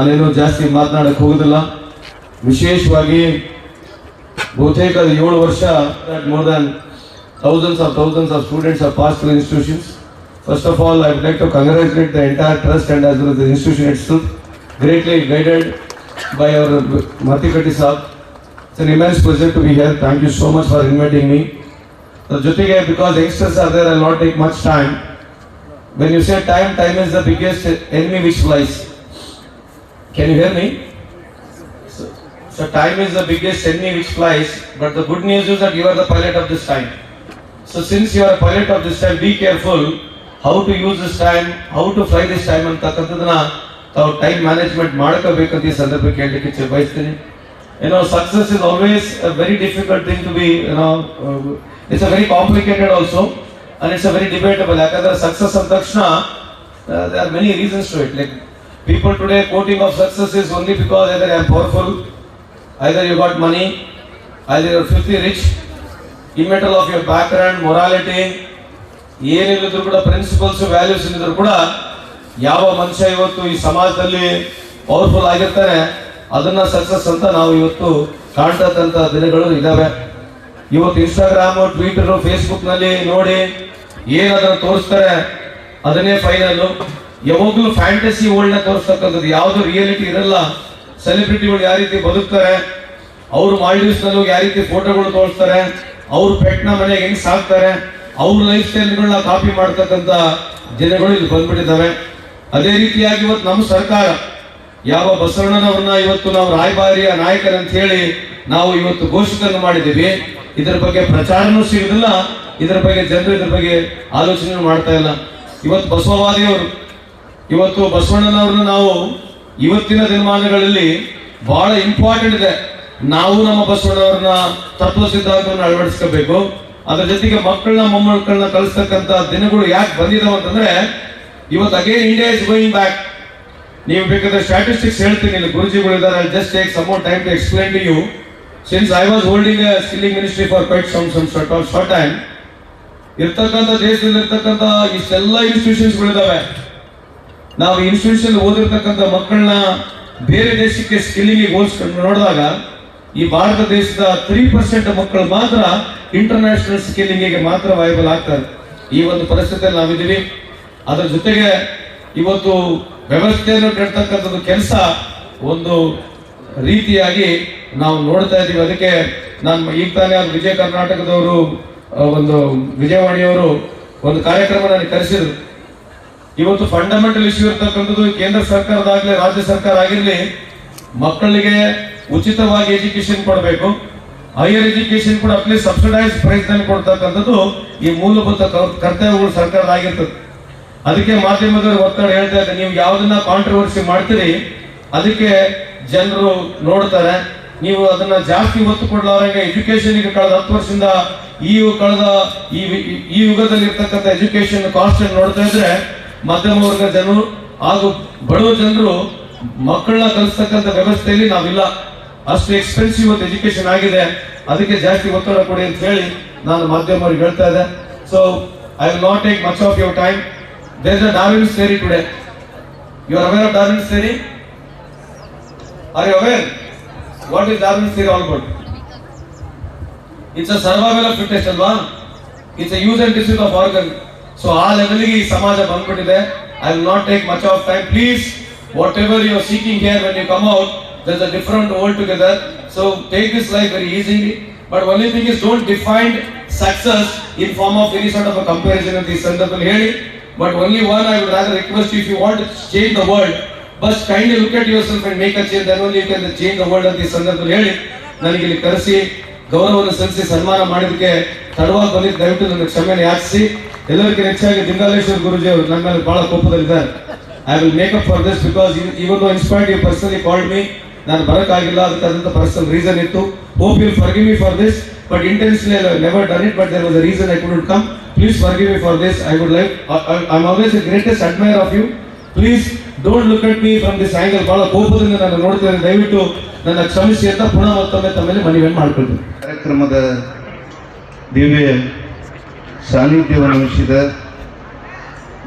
ನಾನೇನು ಜಾಸ್ತಿ ಮಾತನಾಡಕ್ಕೆ ಹೋಗೋದಿಲ್ಲ. ವಿಶೇಷವಾಗಿ ಬಹುತೇಕ ಏಳು ವರ್ಷ more than thousands of thousands of students of pass through institutions first of all I like to congratulate the entire trust and as the institution it's greatly guided by our Matikatti saab sir immense pleasure to be thank you so much for inviting me ಜೊತೆಗೆ because extras are there I not take much time when you say time time is the biggest enemy which flies Can you hear me So time is the biggest enemy which flies, but the good news is that you are the pilot of this time. So since you are a pilot of this time, be careful how to use this time, how to fly this time ಅಂತಕ್ಕಂಥದ್ದನ್ನ ತಾವು time management ಮಾಡ್ಕೋಬೇಕಂತ ಈ ಸಂದರ್ಭಕ್ಕೆ ಹೇಳಲಿಕ್ಕೆ ಇಚ್ಛೆ ಬಯಸ್ತೀನಿ ಏನೋ success is always a very difficult thing to be ಏನೋ it's a very complicated also and it's a very debatable ಯಾಕಂದ್ರೆ ಸಕ್ಸಸ್ ಅಂದ ತಕ್ಷಣ they are many reasons to it like People today quoting of success is only because either I am powerful either you got money, either you're filthy rich, immetal of your background, morality, ಏನಿಲ್ಲದ್ರು ಕೂಡ principles values ಇಲ್ಲಿದ್ರು ಕೂಡ ಯಾವ ಮನುಷ್ಯ ಇವತ್ತು ಈ ಸಮಾಜದಲ್ಲಿ powerful ಆಗಿರ್ತಾನೆ ಅದನ್ನ ಸಕ್ಸಸ್ ಅಂತ ನಾವು ಇವತ್ತು ಕಾಣ್ತಕ್ಕಂಥ ದಿನಗಳು ಇದ್ದಾವೆ ಇವತ್ತು ಇನ್ಸ್ಟಾಗ್ರಾಮ್ ಟ್ವಿಟರ್ ಫೇಸ್ಬುಕ್ನಲ್ಲಿ ನೋಡಿ ಏನದನ್ನ ತೋರಿಸ್ತಾರೆ ಅದನ್ನೇ ಫೈನಲ್ ಯಾವಾಗಲೂ ಫ್ಯಾಂಟಸಿ ವರ್ಲ್ಡ್ನ ತೋರಿಸ್ತಕ್ಕಂಥದ್ದು ಯಾವುದು ರಿಯಾಲಿಟಿ ಇರಲ್ಲ. ಸೆಲೆಬ್ರಿಟಿಗಳು ಯಾವ ರೀತಿ ಬದುಕ್ತಾರೆ, ಅವರು ಮಾಲ್ಡೀವ್ಸ್ನಲ್ಲಿ ಹೋಗಿ ಯಾವ ರೀತಿ ಫೋಟೋಗಳು ತೋರಿಸ್ತಾರೆ, ಅವ್ರ ಪೆಟ್ನ ಮನೆಗೆ ಹೆಂಗ್ ಸಾಕ್ತಾರೆ, ಅವ್ರ ಲೈಫ್ ಸ್ಟೈಲ್ಗಳನ್ನ ಕಾಪಿ ಮಾಡ್ತಕ್ಕಂಥ ಜನಗಳು ಇಲ್ಲಿ ಬಂದ್ಬಿಟ್ಟಿದ್ದಾವೆ. ಅದೇ ರೀತಿಯಾಗಿ ಇವತ್ತು ನಮ್ಮ ಸರ್ಕಾರ, ಯಾವ ಬಸವಣ್ಣನವ್ರನ್ನ ಇವತ್ತು ನಾವು ರಾಯಭಾರಿಯ ನಾಯಕರಂತ ಹೇಳಿ ನಾವು ಇವತ್ತು ಘೋಷಿತನ್ನು ಮಾಡಿದ್ದೀವಿ. ಇದರ ಬಗ್ಗೆ ಪ್ರಚಾರನೂ ಸಿಗುದಿಲ್ಲ, ಇದರ ಬಗ್ಗೆ ಜನರು ಇದರ ಬಗ್ಗೆ ಆಲೋಚನೆ ಮಾಡ್ತಾ ಇಲ್ಲ. ಇವತ್ತು ಬಸವವಾದಿಯವರು ಇವತ್ತು ಬಸವಣ್ಣನವ್ರನ್ನ ನಾವು ಇವತ್ತಿನ ದಿನಮಾನಗಳಲ್ಲಿ ಬಹಳ ಇಂಪಾರ್ಟೆಂಟ್ ಇದೆ. ನಾವು ನಮ್ಮ ಬಸವಣ್ಣವ್ರನ್ನ ತತ್ವ ಸಿದ್ಧಾಂತವನ್ನು ಅಳವಡಿಸ್ಕೋಬೇಕು. ಅದ್ರ ಜೊತೆಗೆ ಮಕ್ಕಳನ್ನ, ಮೊಮ್ಮಕ್ಕಳನ್ನ ಕಲಿಸ್ತಕ್ಕಂಥ ದಿನಗಳು ಯಾಕೆ ಬಂದಿದಾವೆ ಅಂತಂದ್ರೆ, ಇವತ್ತು again India is going back ನೀವು ಬೇಕಾದ್ರೆ ಸ್ಟ್ಯಾಟಿಸ್ಟಿಕ್ಸ್ ಹೇಳ್ತೀನಿ, ಇಲ್ಲಿ ಗುರುಜಿಗಳು ಇದ್ದಾರೆ. Just take some time to explain to you since I was holding a skilling ministry for quite some some short of short time ಇರ್ತಕ್ಕಂಥ ದೇಶದಲ್ಲಿ ಇರ್ತಕ್ಕಂಥ ಇಷ್ಟೆಲ್ಲ ಇನ್ಸ್ಟಿಟ್ಯೂಷನ್ಸ್ಗಳಿದಾವೆ ನಾವು ಇನ್ಸ್ಟಿಟ್ಯೂಷನ್ ಓದಿರ್ತಕ್ಕಂಥ ಮಕ್ಕಳನ್ನ ಬೇರೆ ದೇಶಕ್ಕೆ ಸ್ಕಿಲ್ಲಿಂಗ್ ಹೋಲಿಸ್ಕೊಂಡು ನೋಡಿದಾಗ, ಈ ಭಾರತ ದೇಶದ ತ್ರೀ ಪರ್ಸೆಂಟ್ ಮಕ್ಕಳು ಮಾತ್ರ ಇಂಟರ್ನ್ಯಾಷನಲ್ ಸ್ಕಿಲ್ಲಿಂಗಿಗೆ ಮಾತ್ರ ವೈಬಲ್ ಆಗ್ತಾರೆ. ಈ ಒಂದು ಪರಿಸ್ಥಿತಿಯಲ್ಲಿ ನಾವಿದ್ದೀವಿ. ಅದರ ಜೊತೆಗೆ ಇವತ್ತು ವ್ಯವಸ್ಥೆಯನ್ನು ಕೆಡ್ತಕ್ಕಂಥದ್ದು ಕೆಲಸ ಒಂದು ರೀತಿಯಾಗಿ ನಾವು ನೋಡ್ತಾ ಇದ್ದೀವಿ. ಅದಕ್ಕೆ ನಾನು ಈಗ ತಾನೇ ವಿಜಯ ಕರ್ನಾಟಕದವರು ಒಂದು ವಿಜಯವಾಣಿಯವರು ಒಂದು ಕಾರ್ಯಕ್ರಮ ನನಗೆ ಕರೆಸಿದ್ರು. ಇವತ್ತು ಫಂಡಮೆಂಟಲ್ ಇಶ್ಯೂ ಇರ್ತಕ್ಕಂಥದ್ದು ಕೇಂದ್ರ ಸರ್ಕಾರದಾಗಲಿ, ರಾಜ್ಯ ಸರ್ಕಾರ ಆಗಿರಲಿ, ಮಕ್ಕಳಿಗೆ ಉಚಿತವಾಗಿ ಎಜುಕೇಶನ್ ಕೊಡಬೇಕು. ಹೈಯರ್ ಎಜುಕೇಶನ್ ಕೂಡ ಅಟ್ಲೀಸ್ಟ್ ಸಬ್ಸಿಡೈಸ್ ಪ್ರೈಸ್ನಲ್ಲಿ ಕೊಡ್ತಕ್ಕಂಥದ್ದು ಈ ಮೂಲಭೂತ ಕರ್- ಕರ್ತವ್ಯಗಳು ಸರ್ಕಾರದ ಆಗಿರ್ತದೆ. ಅದಕ್ಕೆ ಮಾಧ್ಯಮದವರು ಒತ್ತಡ ಹೇಳ್ತಾ ಇದ್ದಾರೆ. ನೀವು ಯಾವ್ದನ್ನ ಕಾಂಟ್ರವರ್ಸಿ ಮಾಡ್ತೀರಿ, ಅದಕ್ಕೆ ಜನರು ನೋಡ್ತಾರೆ. ನೀವು ಅದನ್ನ ಜಾಸ್ತಿ ಒತ್ತು ಕೊಡಲಾರಂಗೆ ಎಜುಕೇಶನ್ ಈಗ ಕಳೆದ ಹತ್ತು ವರ್ಷದಿಂದ ಈ ಕಳೆದ ಈ ಯುಗದಲ್ಲಿ ಇರ್ತಕ್ಕಂಥ ಎಜುಕೇಶನ್ ಕಾಸ್ಟ್ ನೋಡ್ತಾ ಇದ್ರೆ ಮಧ್ಯಮ ವರ್ಗ ಜನರು ಹಾಗೂ ಬಡವ ಜನರು ಮಕ್ಕಳನ್ನ ಕಲಿಸ್ತಕ್ಕಂಥ ವ್ಯವಸ್ಥೆಯಲ್ಲಿ ನಾವಿಲ್ಲ. ಅಷ್ಟು ಎಕ್ಸ್ಪೆನ್ಸಿವ್ ಒಂದು ಎಜುಕೇಶನ್ ಆಗಿದೆ. ಅದಕ್ಕೆ ಜಾಸ್ತಿ ಒತ್ತಡ ಕೊಡಿ ಅಂತ ಹೇಳಿ ನಾನು ಮಾಧ್ಯಮರಿಗೆ ಹೇಳ್ತಾ ಇದ್ದೆ. So I will not take much of your time there uh Darwin theory today you are aware of Darwin theory are you aware what is Darwin theory all good it's a survival of fitness ಅಲ್ವಾ it's a use and disuse of organ so ಆ ಲೆವೆಲ್ಗೆ ಈ ಸಮಾಜ ಬಂದ್ಬಿಟ್ಟಿದೆ. I will not take much of time please whatever you are seeking here when you come out thus a different world together so take this life very easily but only thing is don't defined success in form of any sort of uh ಅಂತ ಈ ಸಂದರ್ಭದಲ್ಲಿ ಹೇಳಿ but only one I would rather request if you want change the world but kindly look at yourself make a change then only can change the world ಅಂತ ಈ ಸಂದರ್ಭದಲ್ಲಿ ಹೇಳಿ ನನಗೆ ಇಲ್ಲಿ ಕರೆಸಿ, ಗೌರವವನ್ನು ಸಲ್ಲಿಸಿ ಸನ್ಮಾನ ಮಾಡಿದಕ್ಕೆ ತಡವಾಗಿ ಬಂದಿದ್ದು, ದಯವಿಟ್ಟು ನನಗೆ ಕ್ಷಮೆಯನ್ನು ಯಾಚಿಸಿ. ಎಲ್ಲರಿಗಿಂತ ಹೆಚ್ಚಾಗಿ ಜಿಂಗಾಲೇಶ್ವರ್ ಗುರುಜಿ ಅವರು ನನ್ನ ಮೇಲೆ ಬಹಳ ಕೋಪದಲ್ಲಿದ್ದಾರೆ I will make up for this because even inspired you personally called me ನಾನು ಬರೋಕ್ಕಾಗಿಲ್ಲ ಅಂತ ಪರ್ಸನಲ್ ರೀಸನ್ ಇತ್ತು. Hope you forgive me for this but intentionally never done it but there was a reason I could come please forgive me for this I would like I am always a greatest admire of you please don't look at me from this angle ಬಹಳ ಕೋಪದಿಂದ ನಾನು ನೋಡ್ತೇನೆ ದಯವಿಟ್ಟು ನನ್ನ ಕ್ಷಮಿಸಿ ಅಂತ ಪುನಃ ಮತ್ತೊಮ್ಮೆ ತಮ್ಮಲ್ಲಿ ಮನವಿಯನ್ನು ಮಾಡ್ಕೊಳ್ತೀನಿ. ಕಾರ್ಯಕ್ರಮದ ದಿವ್ಯ ಸಾನ್ನಿಧ್ಯವನ್ನು ವಹಿಸಿದ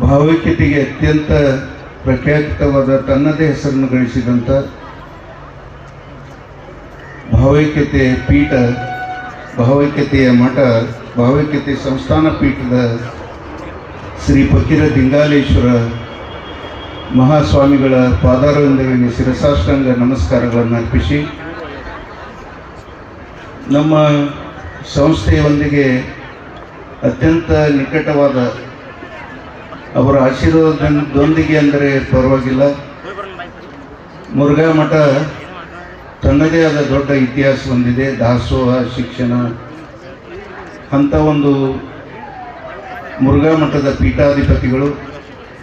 ಭಾವೈಕ್ಯತೆಗೆ ಅತ್ಯಂತ ಪ್ರಖ್ಯಾತವಾದ ತನ್ನದೇ ಹೆಸರನ್ನು ಗಳಿಸಿದಂಥ ಭಾವೈಕ್ಯತೆ ಪೀಠ, ಭಾವೈಕ್ಯತೆಯ ಮಠ, ಭಾವೈಕ್ಯತೆ ಸಂಸ್ಥಾನ ಪೀಠದ ಶ್ರೀ ಫಕೀರ ದಿಂಗಾಲೇಶ್ವರ ಮಹಾಸ್ವಾಮಿಗಳ ಪಾದಾರವಿಂದಗಳಿಗೆ ಶಿರಸಾಷ್ಟಾಂಗ ನಮಸ್ಕಾರಗಳನ್ನು ಅರ್ಪಿಸಿ ನಮ್ಮ ಸಂಸ್ಥೆಯೊಂದಿಗೆ ಅತ್ಯಂತ ನಿಕಟವಾದ ಅವರ ಆಶೀರ್ವಾದದೊಂದಿಗೆ ಅಂದರೆ ಪರವಾಗಿಲ್ಲ. ಮುರುಘಾ ಮಠ ತನ್ನದೇ ಆದ ದೊಡ್ಡ ಇತಿಹಾಸ ಹೊಂದಿದೆ. ದಾಸೋಹ, ಶಿಕ್ಷಣ ಅಂಥ ಒಂದು ಮುರುಘಾ ಮಠದ ಪೀಠಾಧಿಪತಿಗಳು.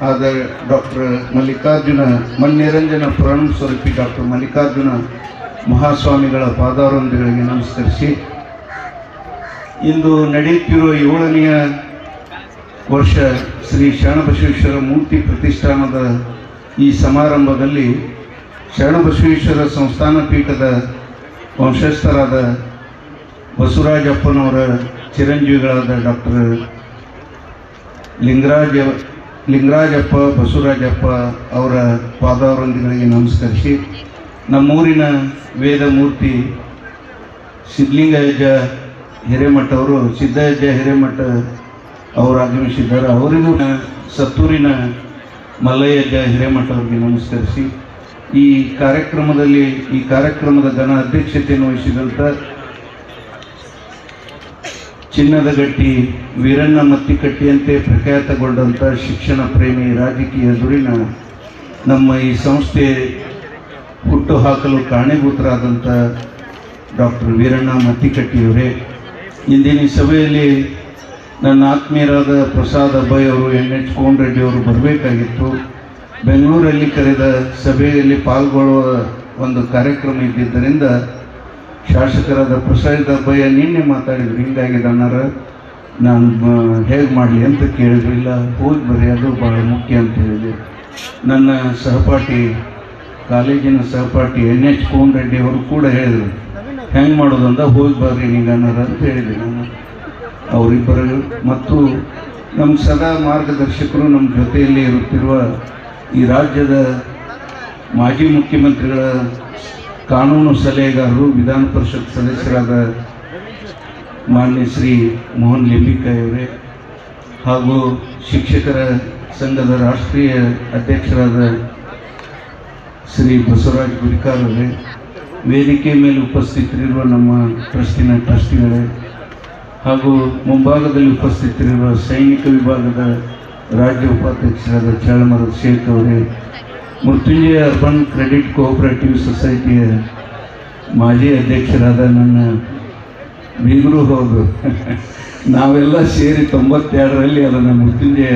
ಆದ ಡಾಕ್ಟರ್ ಮಲ್ಲಿಕಾರ್ಜುನ ಮನ್ನಿರಂಜನ ಪುರಾಣ ಸ್ವರೂಪಿ ಡಾಕ್ಟರ್ ಮಲ್ಲಿಕಾರ್ಜುನ ಮಹಾಸ್ವಾಮಿಗಳ ಪಾದಾರೊಂದಿಗಳಿಗೆ ನಮಸ್ಕರಿಸಿ. ಇಂದು ನಡೆಯುತ್ತಿರುವ ಏಳನೆಯ ವರ್ಷ ಶ್ರೀ ಶರಣಬಸವೇಶ್ವರ ಮೂರ್ತಿ ಪ್ರತಿಷ್ಠಾನದ ಈ ಸಮಾರಂಭದಲ್ಲಿ ಶರಣಬಸವೇಶ್ವರ ಸಂಸ್ಥಾನ ಪೀಠದ ವಂಶಸ್ಥರಾದ ಬಸವರಾಜಪ್ಪನವರ ಚಿರಂಜೀವಿಗಳಾದ ಡಾಕ್ಟರ್ ಲಿಂಗರಾಜ ಲಿಂಗರಾಜಪ್ಪ, ಬಸವರಾಜಪ್ಪ ಅವರ ಪಾದವರೊಂದಿಗಳಿಗೆ ನಮಸ್ಕರಿಸಿ. ನಮ್ಮೂರಿನ ವೇದಮೂರ್ತಿ ಸಿದ್ಧಲಿಂಗಯ್ಯ ಹಿರೇಮಠ ಅವರು ಸಿದ್ದಯ್ಯ ಹಿರೇಮಠ, ಅವರು ಆಗಮಿಸಿದ್ದಾರೆ ಅವರಿಗೂ ಸತ್ತೂರಿನ ಮಲ್ಲಯ್ಯ ಹಿರೇಮಠ ಅವರಿಗೆ ನಮಸ್ಕರಿಸಿ. ಈ ಕಾರ್ಯಕ್ರಮದಲ್ಲಿ, ಈ ಕಾರ್ಯಕ್ರಮದ ಘನ ಅಧ್ಯಕ್ಷತೆಯನ್ನು ವಹಿಸಿದಂಥ ಚಿನ್ನದ ಗಟ್ಟಿ ವೀರಣ್ಣ ಮತ್ತಿಕಟ್ಟಿಯಂತೆ ಪ್ರಖ್ಯಾತಗೊಂಡಂಥ ಶಿಕ್ಷಣ ಪ್ರೇಮಿ ರಾಜಕೀಯ ದುರಿನ ನಮ್ಮ ಈ ಸಂಸ್ಥೆ ಹುಟ್ಟು ಹಾಕಲು ಕಾರಣೀಭೂತರಾದಂಥ ಡಾಕ್ಟರ್ ವೀರಣ್ಣ ಮತ್ತಿಕಟ್ಟಿಯವರೇ. ಇಂದಿನ ಸಭೆಯಲ್ಲಿ ನನ್ನ ಆತ್ಮೀಯರಾದ ಪ್ರಸಾದ್ ಅಬ್ಬಾಯಿ ಅವರು ಎನ್ ಎಚ್ ಕೋನ್ ರೆಡ್ಡಿ ಅವರು ಬರಬೇಕಾಗಿತ್ತು. ಬೆಂಗಳೂರಲ್ಲಿ ಕರೆದ ಸಭೆಯಲ್ಲಿ ಪಾಲ್ಗೊಳ್ಳುವ ಒಂದು ಕಾರ್ಯಕ್ರಮ ಇದ್ದಿದ್ದರಿಂದ ಶಾಸಕರಾದ ಪ್ರಸಾದ್ ಅಬ್ಬಯ್ಯ ನಿನ್ನೆ ಮಾತಾಡಿದ್ರು. ಹಿಂಗಾಗಿದೆ ಅನ್ನಾರ ನಾನು ಹೇಗೆ ಮಾಡಲಿ ಅಂತ ಕೇಳಿದ್ರು. ಇಲ್ಲ, ಹೋಗಿ ಬರೀ ಅದು ಭಾಳ ಮುಖ್ಯ ಅಂತ ಹೇಳಿದೆ ನನ್ನ ಸಹಪಾಠಿ, ಕಾಲೇಜಿನ ಸಹಪಾಠಿ ಎನ್ ಎಚ್ ಕೋನ್ ರೆಡ್ಡಿ ಅವರು ಕೂಡ ಹೇಳಿದರು. ಹೆಂಗೆ ಮಾಡೋದು ಅಂತ ಹೋಗಿ ಬರ್ರಿ ನಿಂಗೆ ಅನ್ನೋರು ಅಂತ ಹೇಳಿದೆ ನಾನು. ಅವರಿಬ್ಬರು ಮತ್ತು ನಮ್ಮ ಸದಾ ಮಾರ್ಗದರ್ಶಕರು ನಮ್ಮ ಜೊತೆಯಲ್ಲಿ ಇರುತ್ತಿರುವ ಈ ರಾಜ್ಯದ ಮಾಜಿ ಮುಖ್ಯಮಂತ್ರಿಗಳ ಕಾನೂನು ಸಲಹೆಗಾರರು, ವಿಧಾನ ಪರಿಷತ್ ಸದಸ್ಯರಾದ ಮಾನ್ಯ ಶ್ರೀ ಮೋಹನ್ ಲಿಂಬಿಕಾಯಿ ಅವರೇ ಹಾಗೂ ಶಿಕ್ಷಕರ ಸಂಘದ ರಾಷ್ಟ್ರೀಯ ಅಧ್ಯಕ್ಷರಾದ ಶ್ರೀ ಬಸವರಾಜ್ ಗುರಿಕಾರ್ ಅವರೇ ವೇದಿಕೆ ಮೇಲೆ ಉಪಸ್ಥಿತರಿರುವ ನಮ್ಮ ಟ್ರಸ್ಟಿನ ಟ್ರಸ್ಟಿಗಳೇ ಹಾಗೂ ಮುಂಭಾಗದಲ್ಲಿ ಉಪಸ್ಥಿತರಿರುವ ಸೈನಿಕ ವಿಭಾಗದ ರಾಜ್ಯ ಉಪಾಧ್ಯಕ್ಷರಾದ ಚಳಮರ ಶೇಖ್ ಅವರೇ, ಮೃತ್ಯುಂಜಯ ಅರ್ಬನ್ ಕ್ರೆಡಿಟ್ ಕೋಆಪರೇಟಿವ್ ಸೊಸೈಟಿಯ ಮಾಜಿ ಅಧ್ಯಕ್ಷರಾದ ನನ್ನ ಬೀಗರು ಹೌದು ನಾವೆಲ್ಲ ಸೇರಿ ತೊಂಬತ್ತೆರಡರಲ್ಲಿ ಅದನ್ನು ಮೃತ್ಯುಂಜಯ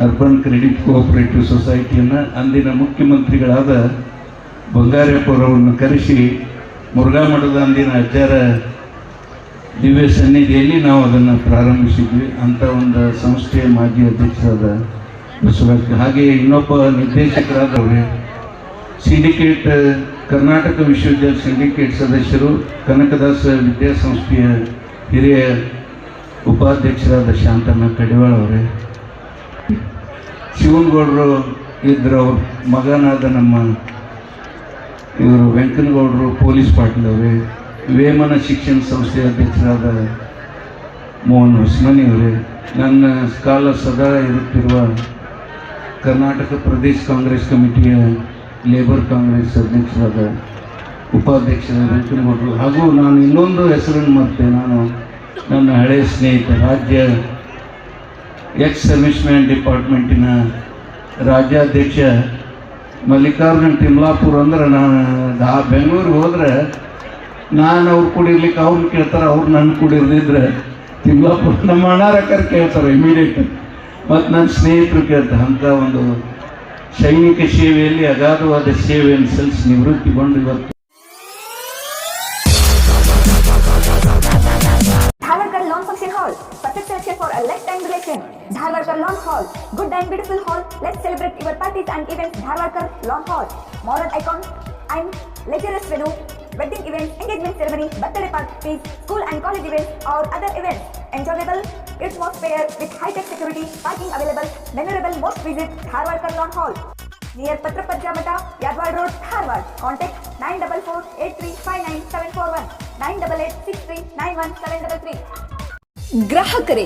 ಅರ್ಬನ್ ಕ್ರೆಡಿಟ್ ಕೋಆಪರೇಟಿವ್ ಸೊಸೈಟಿಯನ್ನು, ಅಂದಿನ ಮುಖ್ಯಮಂತ್ರಿಗಳಾದ ಬಂಗಾರಪ್ಪರವನ್ನು ಕರೆಸಿ ಮುರುಘಾ ಮಠದ ಅಂದಿನ ಅಜ್ಜಾರ ದಿವ್ಯ ಸನ್ನಿಧಿಯಲ್ಲಿ ನಾವು ಅದನ್ನು ಪ್ರಾರಂಭಿಸಿದ್ವಿ. ಅಂಥ ಒಂದು ಸಂಸ್ಥೆಯ ಮಾಜಿ ಅಧ್ಯಕ್ಷರಾದ ಬಸವರಾಜ್ ಹಾಗೆ ಇನ್ನೊಬ್ಬ ನಿರ್ದೇಶಕರಾದವ್ರೆ ಸಿಂಡಿಕೇಟ್, ಕರ್ನಾಟಕ ವಿಶ್ವವಿದ್ಯಾಲಯ ಸಿಂಡಿಕೇಟ್ ಸದಸ್ಯರು, ಕನಕದಾಸ ವಿದ್ಯಾಸಂಸ್ಥೆಯ ಹಿರಿಯ ಉಪಾಧ್ಯಕ್ಷರಾದ ಶಾಂತಮ್ಮ ಕಡಿವಾಳ ಅವರೇ. ಶಿವನಗೌಡರು ಇದ್ರು ಅವ್ರ ಮಗನಾದ ನಮ್ಮ ಇವರು ವೆಂಕನಗೌಡರು, ಪೊಲೀಸ್ ಪಾಟೀಲ್ ಅವರೇ ವೇಮನ ಶಿಕ್ಷಣ ಸಂಸ್ಥೆಯ ಅಧ್ಯಕ್ಷರಾದ ಮೋಹನ್ ಹೊಸ್ಮನಿಯವರೇ, ನನ್ನ ಕಾಲ ಸದಾ ಇರುತ್ತಿರುವ ಕರ್ನಾಟಕ ಪ್ರದೇಶ ಕಾಂಗ್ರೆಸ್ ಕಮಿಟಿಯ ಲೇಬರ್ ಕಾಂಗ್ರೆಸ್ ಅಧ್ಯಕ್ಷರಾದ ಉಪಾಧ್ಯಕ್ಷರ ವೆಂಕನಗೌಡರು ಹಾಗೂ ನಾನು ಇನ್ನೊಂದು ಹೆಸರನ್ನು ಮತ್ತೆ ನಾನು ನನ್ನ ಹಳೆಯ ಸ್ನೇಹಿತ ರಾಜ್ಯ ಎಕ್ಸ್ ಸರ್ವಿಸ್ ಮ್ಯಾನ್ ಡಿಪಾರ್ಟ್ಮೆಂಟಿನ ರಾಜ್ಯಾಧ್ಯಕ್ಷ ಮಲ್ಲಿಕಾರ್ಜುನ್ ತಿಮ್ಲಾಪುರ್ ಅಂದ್ರೆ ನಾನು ಆ ಬೆಂಗಳೂರಿಗೆ ಹೋದ್ರೆ ನಾನು ಅವ್ರು ಕೂಡಿರ್ಲಿಕ್ಕೆ ಅವ್ರನ್ನ ಕೇಳ್ತಾರೆ, ಅವ್ರು ನನ್ನ ಕುಡಿರ್ದಿದ್ರೆ ತಿಮ್ಲಾಪುರ ನಮ್ಮ ಅಣ್ಣಾರಕ್ಕರ್ ಕೇಳ್ತಾರೆ ಇಮಿಡಿಯೇಟ್ ಮತ್ತು ನನ್ನ ಸ್ನೇಹಿತರು ಕೇಳ್ತಾರೆ ಅಂಥ ಒಂದು ಸೈನಿಕ ಸೇವೆಯಲ್ಲಿ, ಅಗಾಧವಾದ ಸೇವೆಯನ್ನು ಸಲ್ಲಿಸಿ ನಿವೃತ್ತಿಗೊಂಡು ಇವತ್ತು. selection for a lifetime relation. Dharwarkar Lawn Hall. Good and beautiful hall. Let's celebrate your parties and events. Dharwarkar Lawn Hall. Modern icon and luxurious venue. Wedding events, engagement ceremony, birthday parties, school and college events or other events. Enjoyable atmosphere with high-tech security, parking available. Memorable most visit Dharwarkar Lawn Hall. Near ಪತ್ರಪತ್ರ Math Yadawad road Dharwad contact nine double four eight three five nine seven four one nine double eight six three nine one seven double three ಗ್ರಾಹಕರೇ